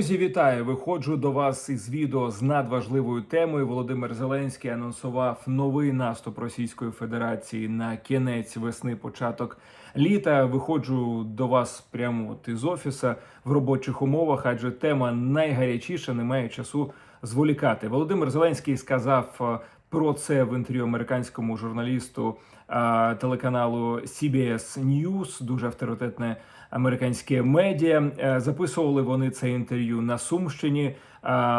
Друзі, вітаю! Виходжу до вас із відео з надважливою темою. Володимир Зеленський анонсував новий наступ Російської Федерації на кінець весни, початок літа. Виходжу до вас прямо от із офіса в робочих умовах, адже тема найгарячіша, немає часу зволікати. Володимир Зеленський сказав е, про це в інтерв'ю американському журналісту е, телеканалу CBS News, дуже авторитетне американське медіа. Е, Записували вони це інтерв'ю на Сумщині е,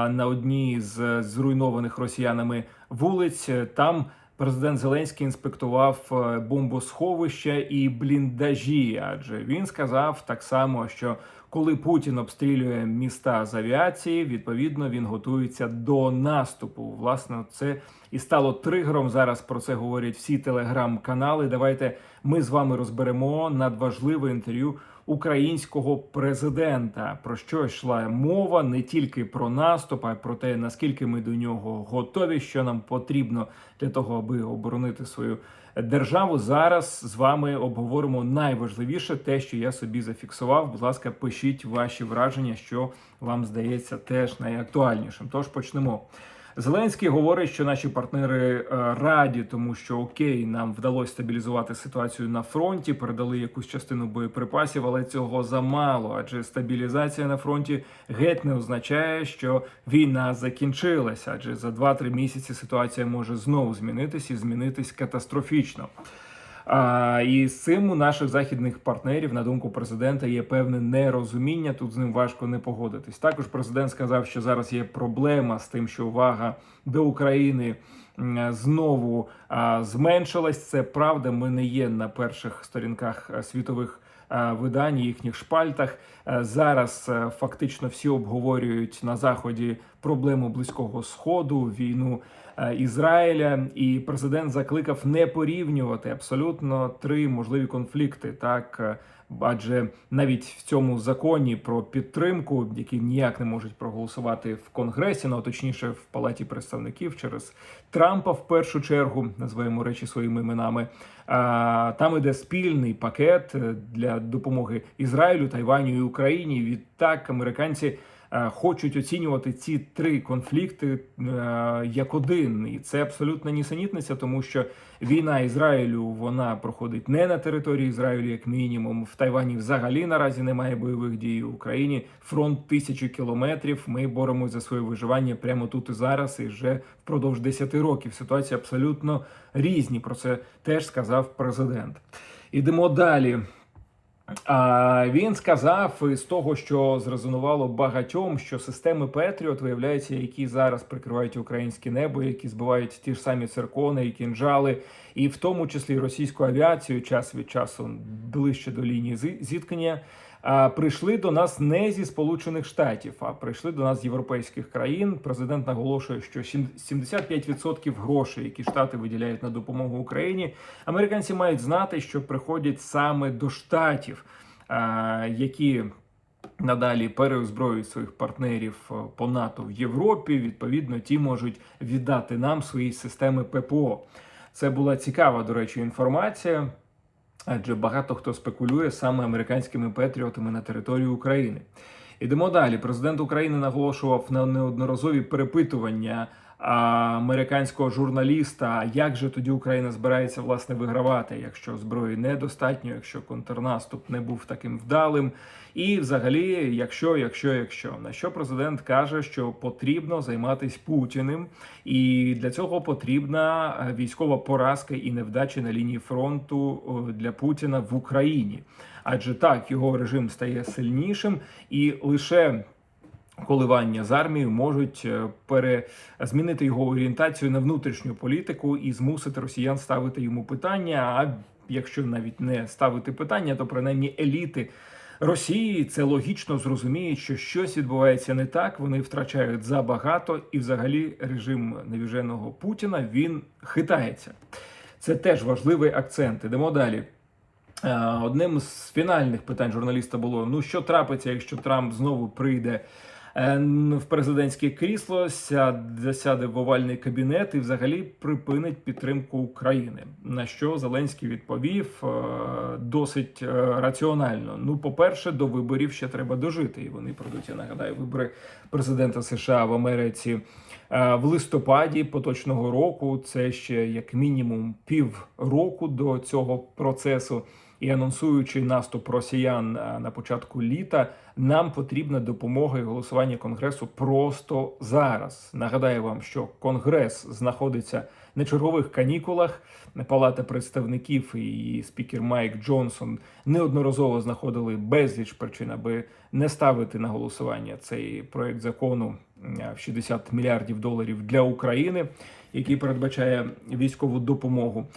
на одній з зруйнованих росіянами вулиць. Там президент Зеленський інспектував е, бомбосховища і бліндажі, адже він сказав так само, що коли Путін обстрілює міста з авіації, відповідно він готується до наступу. Власне, це і стало тригером. Зараз про це говорять всі телеграм-канали. Давайте ми з вами розберемо надважливе інтерв'ю українського президента. Про що йшла мова не тільки про наступ, а й про те, наскільки ми до нього готові, що нам потрібно для того, аби оборонити свою державу. Зараз з вами обговоримо найважливіше, те, що я собі зафіксував. Будь ласка, пишіть ваші враження, що вам здається теж найактуальнішим. Тож почнемо. Зеленський говорить, що наші партнери е, раді, тому що окей, нам вдалося стабілізувати ситуацію на фронті, передали якусь частину боєприпасів, але цього замало. Адже стабілізація на фронті геть не означає, що війна закінчилася. Адже за 2-3 місяці ситуація може знову змінитись і змінитись катастрофічно. А, і з цим у наших західних партнерів, на думку президента, є певне нерозуміння. Тут з ним важко не погодитись. Також президент сказав, що зараз є проблема з тим, що увага до України знову а, зменшилась. Це правда. Ми не є на перших сторінках світових. А, Видань їхніх шпальтах Е, зараз е, фактично всі обговорюють на заході проблему близького сходу, війну е, Ізраїля, і президент закликав не порівнювати абсолютно три можливі конфлікти. Так е, адже навіть в цьому законі про підтримку, який ніяк не можуть проголосувати в конгресі, ну точніше в палаті представників через Трампа, в першу чергу називаємо речі своїми іменами. Там іде спільний пакет е, для допомоги Ізраїлю, Тайваню і Україні. Відтак американці хочуть оцінювати ці три конфлікти е, як один, і це абсолютна нісенітниця, тому що війна Ізраїлю вона проходить не на території Ізраїлю, як мінімум. В Тайвані взагалі наразі немає бойових дій. В Україні фронт тисячу кілометрів. Ми боремося за своє виживання прямо тут і зараз, і вже впродовж 10 років. Ситуації абсолютно різні. Про це теж сказав президент. Ідемо далі. А він сказав з того, що зрезонувало багатьом, що системи Петріот виявляється, які зараз прикривають українське небо, які збивають ті ж самі циркони і кінжали, і в тому числі російську авіацію час від часу ближче до лінії зіткнення. Прийшли до нас не зі Сполучених Штатів, а прийшли до нас з європейських країн. Президент наголошує, що сім- 75% грошей, які штати виділяють на допомогу Україні, американці мають знати, що приходять саме до штатів, які надалі переозброюють своїх партнерів е, по НАТО в Європі. Відповідно, ті можуть віддати нам свої системи ППО. Це була цікава, до речі, інформація. Адже багато хто спекулює саме американськими патріотами на території України. Ідемо далі. Президент України наголошував на неодноразові перепитування американського журналіста, як же тоді Україна збирається власне вигравати, якщо зброї недостатньо, якщо контрнаступ не був таким вдалим. І, взагалі, якщо, якщо, якщо на що президент каже, що потрібно займатися Путіним, і для цього потрібна е, військова поразка і невдача на лінії фронту для Путіна в Україні, адже так його режим стає сильнішим і лише. Коливання з армією можуть е, пере... змінити його орієнтацію на внутрішню політику і змусити росіян ставити йому питання. А якщо навіть не ставити питання, то принаймні еліти Росії це логічно зрозуміють, що щось відбувається не так. Вони втрачають забагато, і взагалі режим навіженого Путіна він хитається. Це теж важливий акцент. Ідемо далі. Е, Одним з фінальних питань журналіста було: ну що трапиться, якщо Трамп знову прийде в президентське крісло, сяде, в овальний кабінет і взагалі припинить підтримку України. На що Зеленський відповів е, досить е, раціонально. Ну, по-перше, до виборів ще треба дожити, і вони пройдуть. Я нагадаю, вибори президента США в Америці е, в листопаді поточного року. Це ще як мінімум пів року до цього процесу. І анонсуючи наступ росіян е, на початку літа, нам потрібна допомога і голосування конгресу просто зараз. Нагадаю вам, що конгрес знаходиться на чергових канікулах. Палата представників і спікер Майк Джонсон неодноразово знаходили безліч причин, аби не ставити на голосування цей проект закону е, в 60 мільярдів доларів для України, який передбачає військову допомогу.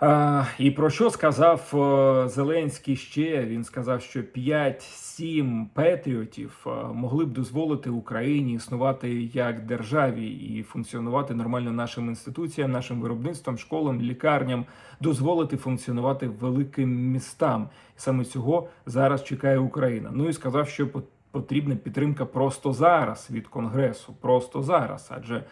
А, і про що сказав е, Зеленський ще? Він сказав, що 5-7 патріотів е, могли б дозволити Україні існувати як державі і функціонувати нормально нашим інституціям, нашим виробництвам, школам, лікарням, дозволити функціонувати великим містам. Саме цього зараз чекає Україна. Ну і сказав, що потрібна підтримка просто зараз від конгресу, просто зараз, адже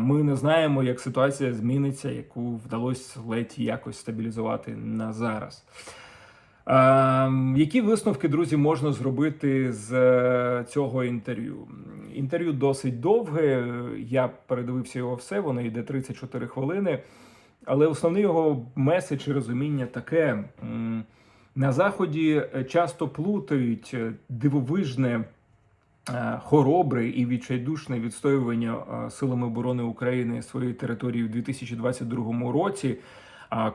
ми не знаємо, як ситуація зміниться, яку вдалося ледь якось стабілізувати на зараз. Які висновки, друзі, можна зробити з е, цього інтерв'ю? Інтерв'ю досить довге. Я передивився його все, воно йде 34 хвилини. Але основний його меседж і розуміння таке: на заході часто плутають е, дивовижне е, хоробре і відчайдушне відстоювання е, силами оборони України своєї території в 2022 році.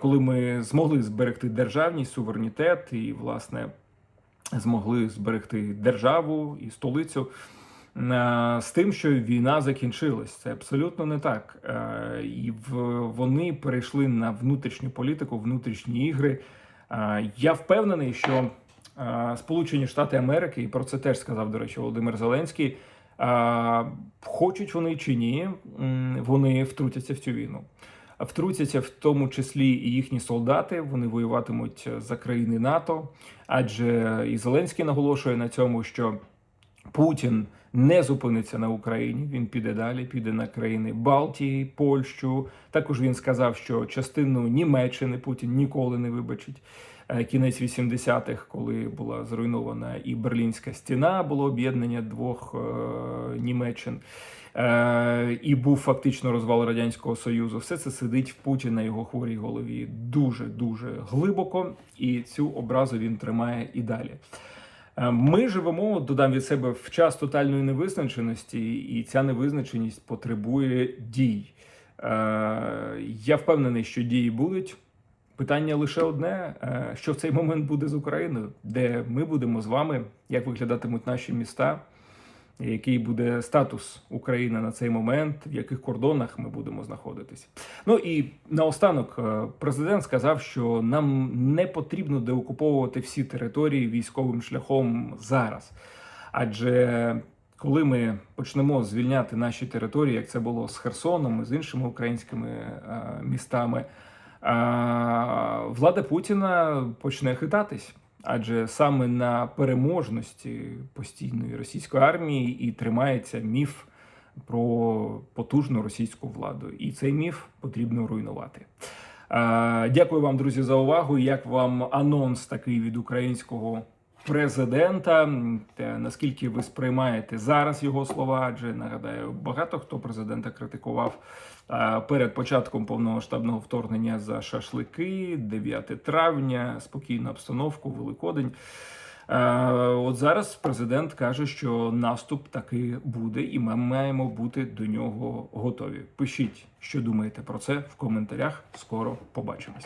Коли ми змогли зберегти державність, суверенітет і, власне, змогли зберегти державу і столицю е, з тим, що війна закінчилась. Це абсолютно не так. Е, І вони перейшли на внутрішню політику, внутрішні ігри. Е, Я впевнений, що е, Сполучені Штати Америки, і про це теж сказав, до речі, Володимир Зеленський. е, Хочуть вони чи ні, вони втрутяться в цю війну. Втрутяться в тому числі і їхні солдати. Вони воюватимуть за країни НАТО, адже і Зеленський наголошує на цьому, що Путін не зупиниться на Україні. Він піде далі, піде на країни Балтії, Польщу. Також він сказав, що частину Німеччини Путін ніколи не вибачить. Е, Кінець 80-х, коли була зруйнована і Берлінська стіна, було об'єднання двох е, Німеччин. Е, і був фактично розвал радянського союзу. Все це сидить в Путіна його хворій голові дуже дуже глибоко, і цю образу він тримає і далі. Е, Ми живемо, додам від себе, в час тотальної невизначеності, і ця невизначеність потребує дій. Е, Я впевнений, що дії будуть. Питання лише одне: е, що в цей момент буде з Україною, де ми будемо з вами, як виглядатимуть наші міста, який буде статус України на цей момент, в яких кордонах ми будемо знаходитися. Ну і наостанок е, президент сказав, що нам не потрібно деокуповувати всі території військовим шляхом зараз. Адже коли ми почнемо звільняти наші території, як це було з Херсоном і з іншими українськими е, містами, е, влада Путіна почне хитатись. Адже саме на переможності постійної російської армії і тримається міф про потужну російську владу, і цей міф потрібно руйнувати. Дякую вам, друзі, за увагу. Як вам анонс такий від українського президента? Те, наскільки ви сприймаєте зараз його слова? Адже нагадаю, багато хто президента критикував е, перед початком повномасштабного вторгнення за шашлики, 9 травня, спокійну обстановку, Великодень. Е, От зараз президент каже, що наступ таки буде, і ми маємо бути до нього готові. Пишіть, що думаєте про це в коментарях. Скоро побачимось.